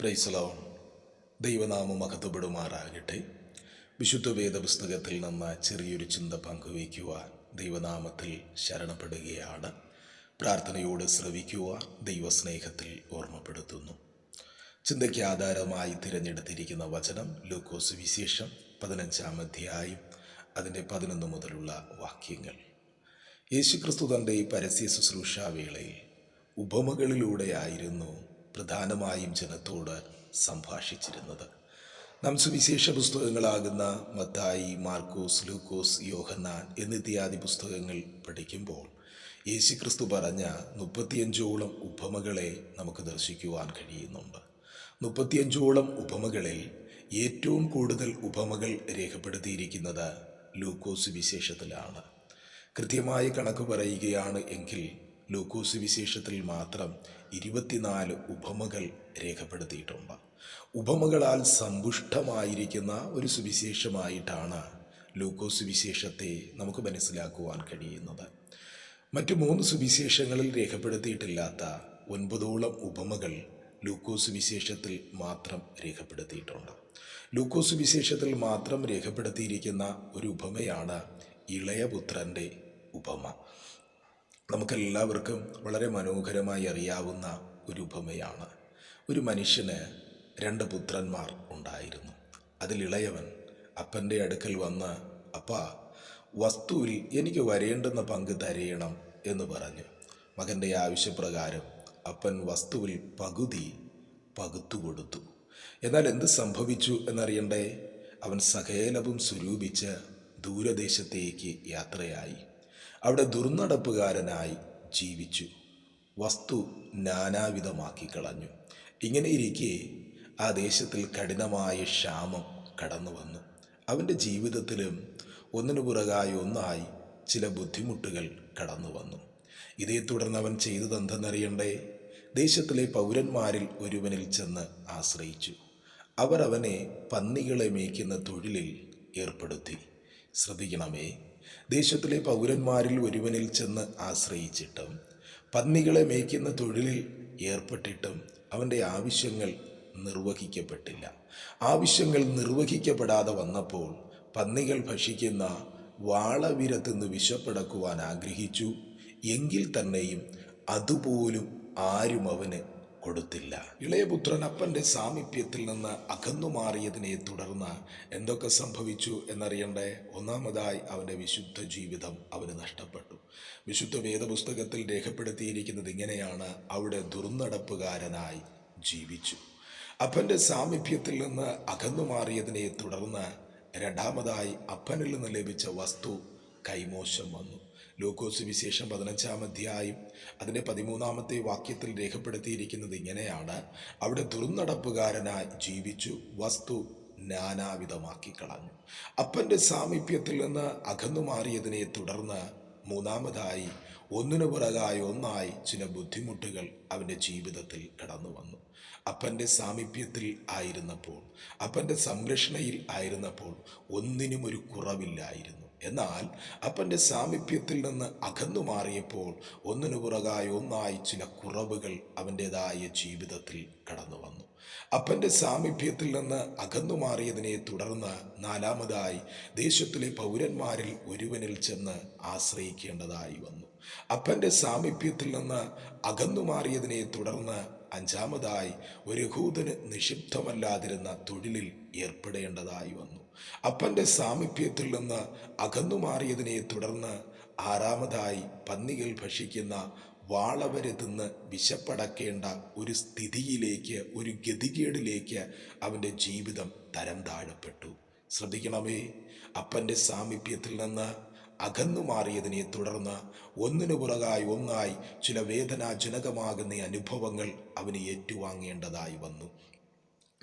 പ്രൈസലോ ദൈവനാമം മഹത്വപ്പെടുമാറാകട്ടെ. വിശുദ്ധ വേദപുസ്തകത്തിൽ നിന്ന് ചെറിയൊരു ചിന്ത പങ്കുവയ്ക്കുവാൻ ദൈവനാമത്തിൽ ശരണപ്പെടുകയാണ്. പ്രാർത്ഥനയോട് ശ്രവിക്കുവാൻ ദൈവസ്നേഹത്തിൽ ഓർമ്മപ്പെടുത്തുന്നു. ചിന്തയ്ക്ക് ആധാരമായി തിരഞ്ഞെടുത്തിരിക്കുന്ന വചനം ലൂക്കോസ് വിശേഷം പതിനഞ്ചാം അധ്യായം അതിന്റെ പതിനൊന്ന് മുതലുള്ള വാക്യങ്ങൾ. യേശുക്രിസ്തു തന്റെ പരസ്യ ശുശ്രൂഷാവേളയിൽ ഉപമകളിലൂടെയായിരുന്നു പ്രധാനമായും ജനത്തോട് സംഭാഷിച്ചിരുന്നത്. നാം സുവിശേഷ പുസ്തകങ്ങളാകുന്ന മത്തായി മാർക്കോസ് ലൂക്കോസ് യോഹന്നാൻ എന്നിത്യാദി പുസ്തകങ്ങൾ പഠിക്കുമ്പോൾ യേശുക്രിസ്തു പറഞ്ഞ മുപ്പത്തിയഞ്ചോളം ഉപമകളെ നമുക്ക് ദർശിക്കുവാൻ കഴിയുന്നുണ്ട്. മുപ്പത്തിയഞ്ചോളം ഉപമകളിൽ ഏറ്റവും കൂടുതൽ ഉപമകൾ രേഖപ്പെടുത്തിയിരിക്കുന്നത് ലൂക്കോസ് വിശേഷത്തിലാണ്. കൃത്യമായ കണക്ക് പറയുകയാണ് എങ്കിൽ ലൂക്കോസ് വിശേഷത്തിൽ മാത്രം ഇരുപത്തിനാല് ഉപമകൾ രേഖപ്പെടുത്തിയിട്ടുണ്ട്. ഉപമകളാൽ സമ്പുഷ്ടമായിരിക്കുന്ന ഒരു സുവിശേഷമായിട്ടാണ് ലൂക്കോസ് വിശേഷത്തെ നമുക്ക് മനസ്സിലാക്കുവാൻ കഴിയുന്നത്. മറ്റു മൂന്ന് സുവിശേഷങ്ങളിൽ രേഖപ്പെടുത്തിയിട്ടില്ലാത്ത ഒൻപതോളം ഉപമകൾ ലൂക്കോസ് വിശേഷത്തിൽ മാത്രം രേഖപ്പെടുത്തിയിട്ടുണ്ട്. ലൂക്കോസ് വിശേഷത്തിൽ മാത്രം രേഖപ്പെടുത്തിയിരിക്കുന്ന ഒരു ഉപമയാണ് ഇളയപുത്രന്റെ ഉപമ. നമുക്കെല്ലാവർക്കും വളരെ മനോഹരമായി അറിയാവുന്ന ഒരു ഉപമയാണ്. ഒരു മനുഷ്യന് രണ്ട് പുത്രന്മാർ ഉണ്ടായിരുന്നു. അതിലിളയവൻ അപ്പന്റെ അടുക്കൽ വന്ന് അപ്പ വസ്തുവിൽ എനിക്ക് വരേണ്ടുന്ന പങ്ക് തരയണം എന്ന് പറഞ്ഞു. മകന്റെ ആവശ്യപ്രകാരം അപ്പൻ വസ്തുവിൽ പകുതി പകുത്തു കൊടുത്തു. എന്നാൽ എന്ത് സംഭവിച്ചു എന്നറിയണ്ടേ? അവൻ സകേലവും സ്വരൂപിച്ച് ദൂരദേശത്തേക്ക് യാത്രയായി. അവിടെ ദുർനടപ്പുകാരനായി ജീവിച്ചു. വസ്തു നാനാവിധമാക്കി കളഞ്ഞു ഇങ്ങനെ ഇരിക്കെ ആ ദേശത്തിൽ കഠിനമായ ക്ഷാമം കടന്നു വന്നു. അവന്റെ ജീവിതത്തിലും ഒന്നിനു പുറകായി ഒന്നായി ചില ബുദ്ധിമുട്ടുകൾ കടന്നു വന്നു. ഇതേ തുടർന്ന് അവൻ ചെയ്തതെന്തെന്നറിയണ്ടേ ദേശത്തിലെ പൗരന്മാരിൽ ഒരുവനിൽ ചെന്ന് ആശ്രയിച്ചു. അവർ അവനെ പന്നികളെ മേയ്ക്കുന്ന തൊഴിലിൽ ഏർപ്പെടുത്തി. ശ്രദ്ധിക്കണമേ ദേശത്തിലെ പൗരന്മാരിൽ ഒരുവനിൽ ചെന്ന് ആശ്രയിച്ചിട്ടും പന്നികളെ മേയ്ക്കുന്ന തൊഴിലിൽ ഏർപ്പെട്ടിട്ടും അവന്റെ ആവശ്യങ്ങൾ നിർവഹിക്കപ്പെട്ടില്ല. ആവശ്യങ്ങൾ നിർവഹിക്കപ്പെടാതെ വന്നപ്പോൾ പന്നികൾ ഭക്ഷിക്കുന്ന വാളവിരത്തുനിന്ന് വിശപ്പടക്കുവാൻ ആഗ്രഹിച്ചു. എങ്കിൽ തന്നെയും അതുപോലും ആരും അവന് കൊടുത്തില്ല. ഇളയപുത്രൻ അപ്പന്റെ സാമീപ്യത്തിൽ നിന്ന് അകന്നു മാറിയതിനെ തുടർന്ന് എന്തൊക്കെ സംഭവിച്ചു എന്നറിയണ്ടേ? ഒന്നാമതായി അവന്റെ വിശുദ്ധ ജീവിതം അവന് നഷ്ടപ്പെട്ടു. വിശുദ്ധ വേദപുസ്തകത്തിൽ രേഖപ്പെടുത്തിയിരിക്കുന്നത് ഇങ്ങനെയാണ്. അവിടെ ദുർനടപ്പുകാരനായി ജീവിച്ചു. അപ്പന്റെ സാമീപ്യത്തിൽ നിന്ന് അകന്നു മാറിയതിനെ തുടർന്ന് രണ്ടാമതായി അപ്പനിൽ നിന്ന് ലഭിച്ച വസ്തു കൈമോശം വന്നു. ലൂക്കോസ് വിശേഷം പതിനഞ്ചാം അധ്യായം അതിന്റെ പതിമൂന്നാമത്തെ വാക്യത്തിൽ രേഖപ്പെടുത്തിയിരിക്കുന്നത് ഇങ്ങനെയാണ്. അവിടെ ദുർനടപ്പുകാരനായി ജീവിച്ചു വസ്തു നാനാവിധമാക്കി കളഞ്ഞു. അപ്പന്റെ സാമീപ്യത്തിൽ നിന്ന് അകന്നു മാറിയതിനെ തുടർന്ന് മൂന്നാമതായി ഒന്നിനു പുറകായി ഒന്നായി ചില ബുദ്ധിമുട്ടുകൾ അവന്റെ ജീവിതത്തിൽ കടന്നു വന്നു. അപ്പന്റെ സാമീപ്യത്തിൽ ആയിരുന്നപ്പോൾ അപ്പന്റെ സംരക്ഷണയിൽ ആയിരുന്നപ്പോൾ ഒന്നിനും ഒരു കുറവില്ലായിരുന്നു. എന്നാൽ അപ്പന്റെ സാമീപ്യത്തിൽ നിന്ന് അകന്നു മാറിയപ്പോൾ ഒന്നിനു പുറകായി ഒന്നായി ചില കുറവുകൾ അവന്റെതായ ജീവിതത്തിൽ കടന്നു വന്നു. അപ്പന്റെ സാമീപ്യത്തിൽ നിന്ന് അകന്നു മാറിയതിനെ തുടർന്ന് നാലാമതായി ദേശത്തിലെ പൗരന്മാരിൽ ഒരുവനിൽ ചെന്ന് ആശ്രയിക്കേണ്ടതായി വന്നു. അപ്പന്റെ സാമീപ്യത്തിൽ നിന്ന് അകന്നു മാറിയതിനെ തുടർന്ന് അഞ്ചാമതായി ഒരു ഹൂതന് നിഷിപ്തമല്ലാതിരുന്ന തൊഴിലിൽ ഏർപ്പെടേണ്ടതായി വന്നു. അപ്പന്റെ സാമീപ്യത്തിൽ നിന്ന് അകന്നു മാറിയതിനെ തുടർന്ന് ആറാമതായി പന്നികൾ ഭക്ഷിക്കുന്ന വാളവരെ തിന്ന് വിശപ്പടക്കേണ്ട ഒരു സ്ഥിതിയിലേക്ക് ഒരു ഗതികേടിലേക്ക് അവന്റെ ജീവിതം തരം താഴപ്പെട്ടു ശ്രദ്ധിക്കണമേ അപ്പന്റെ സാമീപ്യത്തിൽ നിന്ന് അകന്നു മാറിയതിനെ തുടർന്ന് ഒന്നിനു പുറകായി ഒന്നായി ചില വേദനാജനകമാകുന്ന അനുഭവങ്ങൾ അവന് ഏറ്റുവാങ്ങേണ്ടതായി വന്നു.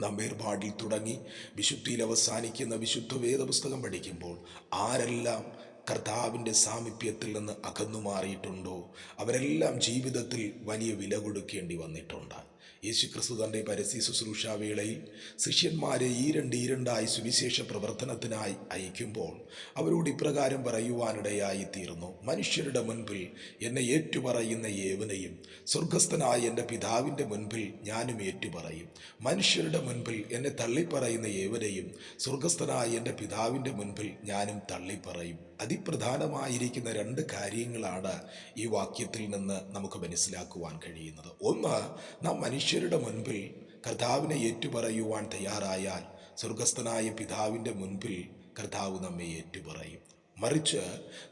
നാം വേർപാടിൽ തുടങ്ങി വിശുദ്ധിയിൽ അവസാനിക്കുന്ന വിശുദ്ധ വേദപുസ്തകം പഠിക്കുമ്പോൾ ആരെല്ലാം കർത്താവിന്റെ സാമീപ്യത്തിൽ നിന്ന് അകന്നു മാറിയിട്ടുണ്ടോ? അവരെല്ലാം ജീവിതത്തിൽ വലിയ വില കൊടുക്കേണ്ടി വന്നിട്ടുണ്ട് യേശുക്രിസ്തു തന്റെ പരസ്യ ശുശ്രൂഷാ വേളയിൽ ശിഷ്യന്മാരെ ഈ രണ്ട് ഈരണ്ടായി സുവിശേഷ പ്രവർത്തനത്തിനായി അയക്കുമ്പോൾ അവരോട് ഇപ്രകാരം പറയുവാനിടയായി തീർന്നു മനുഷ്യരുടെ മുൻപിൽ എന്നെ ഏറ്റുപറയുന്ന ഏവനെയും സ്വർഗസ്ഥനായ എന്റെ പിതാവിന്റെ മുൻപിൽ ഞാനും ഏറ്റുപറയും. മനുഷ്യരുടെ മുൻപിൽ എന്നെ തള്ളിപ്പറയുന്ന ഏവനെയും സ്വർഗസ്ഥനായ എന്റെ പിതാവിന്റെ മുൻപിൽ ഞാനും തള്ളിപ്പറയും. അതിപ്രധാനമായിരിക്കുന്ന രണ്ട് കാര്യങ്ങളാണ് ഈ വാക്യത്തിൽ നിന്ന് നമുക്ക് മനസ്സിലാക്കുവാൻ കഴിയുന്നത്. ഒന്ന് നാം മനുഷ്യരുടെ മുൻപിൽ കർത്താവിനെ ഏറ്റുപറയുവാൻ തയ്യാറായാൽ സ്വർഗസ്ഥനായ പിതാവിന്റെ മുൻപിൽ കർത്താവ് നമ്മെ ഏറ്റുപറയും. മറിച്ച്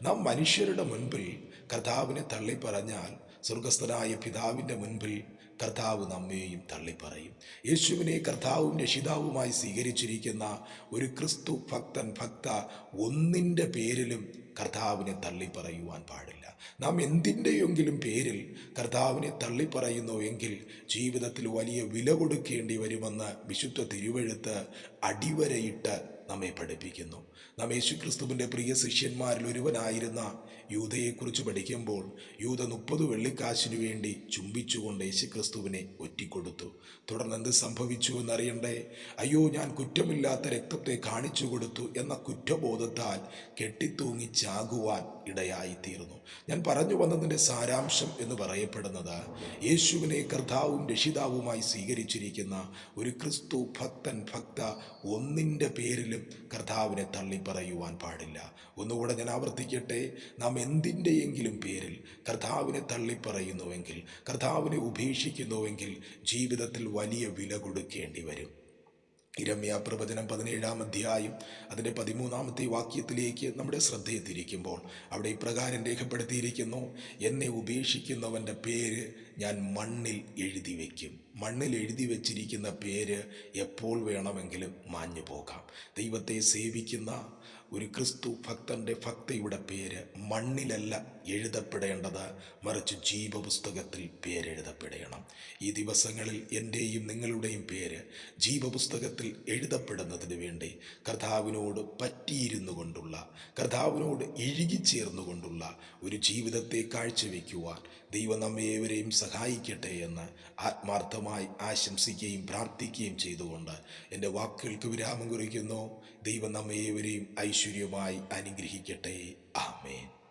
നാം മനുഷ്യരുടെ മുൻപിൽ കർത്താവിനെ തള്ളിപ്പറഞ്ഞാൽ സ്വർഗസ്ഥനായ പിതാവിന്റെ മുൻപിൽ കർത്താവ് നമ്മെയും തള്ളിപ്പറയും. യേശുവിനെ കർത്താവും രക്ഷിതാവുമായി സ്വീകരിച്ചിരിക്കുന്ന ഒരു ക്രിസ്തു ഭക്തൻ ഭക്ത ഒന്നിന്റെ പേരിലും കർത്താവിനെ തള്ളി പറയുവാൻ പാടില്ല. നാം എന്തിന്റെയെങ്കിലും പേരിൽ കർത്താവിനെ തള്ളിപ്പറയുന്നു എങ്കിൽ ജീവിതത്തിൽ വലിയ വില കൊടുക്കേണ്ടി വരുമെന്ന് വിശുദ്ധ തിരുവഴുത്ത് അടിവരയിട്ട് നമ്മെ പഠിപ്പിക്കുന്നു. നാം യേശുക്രിസ്തുവിന്റെ പ്രിയ ശിഷ്യന്മാരിൽ ഒരുവനായിരുന്ന യൂതയെക്കുറിച്ച് പഠിക്കുമ്പോൾ യൂത മുപ്പത് വെള്ളിക്കാശിനു വേണ്ടി ചുംബിച്ചുകൊണ്ട് യേശുക്രിസ്തുവിനെ ഒറ്റിക്കൊടുത്തു. തുടർന്ന് എന്ത് സംഭവിച്ചു എന്നറിയണ്ടേ? അയ്യോ ഞാൻ കുറ്റമില്ലാത്ത രക്തത്തെ കാണിച്ചു കൊടുത്തു എന്ന കുറ്റബോധത്താൽ കെട്ടിത്തൂങ്ങി ചാകുവാൻ ഇടയായിത്തീർന്നു ഞാൻ പറഞ്ഞു വന്നതിന്റെ സാരാംശം എന്ന് പറയപ്പെടുന്നത് യേശുവിനെ കർത്താവും രക്ഷിതാവുമായി സ്വീകരിച്ചിരിക്കുന്ന ഒരു ക്രിസ്തു ഭക്തൻ ഭക്ത ഒന്നിന്റെ പേരിലും കർത്താവിനെ തള്ളിപ്പറയുവാൻ പാടില്ല. ഒന്നുകൂടെ ഞാൻ ആവർത്തിക്കട്ടെ? നാം എന്തിന്റെയെങ്കിലും പേരിൽ കർത്താവിനെ തള്ളിപ്പറയുന്നുവെങ്കിൽ കർത്താവിനെ ഉപേക്ഷിക്കുന്നുവെങ്കിൽ ജീവിതത്തിൽ വലിയ വില കൊടുക്കേണ്ടി വരും. ഇരമ്യ പ്രവചനം പതിനേഴാം അധ്യായം അതിന്റെ പതിമൂന്നാമത്തെ വാക്യത്തിലേക്ക് നമ്മുടെ ശ്രദ്ധയെത്തിയിരിക്കുമ്പോൾ അവിടെ ഇപ്രകാരം രേഖപ്പെടുത്തിയിരിക്കുന്നു എന്നെ ഉപേക്ഷിക്കുന്നവന്റെ പേര് ഞാൻ മണ്ണിൽ എഴുതി വയ്ക്കും മണ്ണിൽ എഴുതി വച്ചിരിക്കുന്ന പേര് എപ്പോൾ വേണമെങ്കിലും മാഞ്ഞു പോകാം. ദൈവത്തെ സേവിക്കുന്ന ഒരു ക്രിസ്തു ഭക്തന്റെ ഭക്തയുടെ പേര് മണ്ണിലല്ല എഴുതപ്പെടേണ്ടത് മറിച്ച് ജീവപുസ്തകത്തിൽ പേരെഴുതപ്പെടണം. ഈ ദിവസങ്ങളിൽ എന്റെയും നിങ്ങളുടെയും പേര് ജീവപുസ്തകത്തിൽ എഴുതപ്പെടുന്നതിന് വേണ്ടി കർത്താവിനോട് പറ്റിയിരുന്നു കൊണ്ടുള്ള കർത്താവിനോട് ഇഴുകിച്ചേർന്നുകൊണ്ടുള്ള ഒരു ജീവിതത്തെ കാഴ്ചവെക്കുവാൻ ദൈവം നമ്മെ ഏവരെയും സഹായിക്കട്ടെ എന്ന് ആത്മാർത്ഥമായി ആശംസിക്കുകയും പ്രാർത്ഥിക്കുകയും ചെയ്തുകൊണ്ട് എന്റെ വാക്കുകൾക്ക് വിരാമം കുറിക്കുന്നു. ദൈവം നമ്മേവരെയും ഐശ്വര്യമായി അനുഗ്രഹിക്കട്ടെ. ആമേൻ.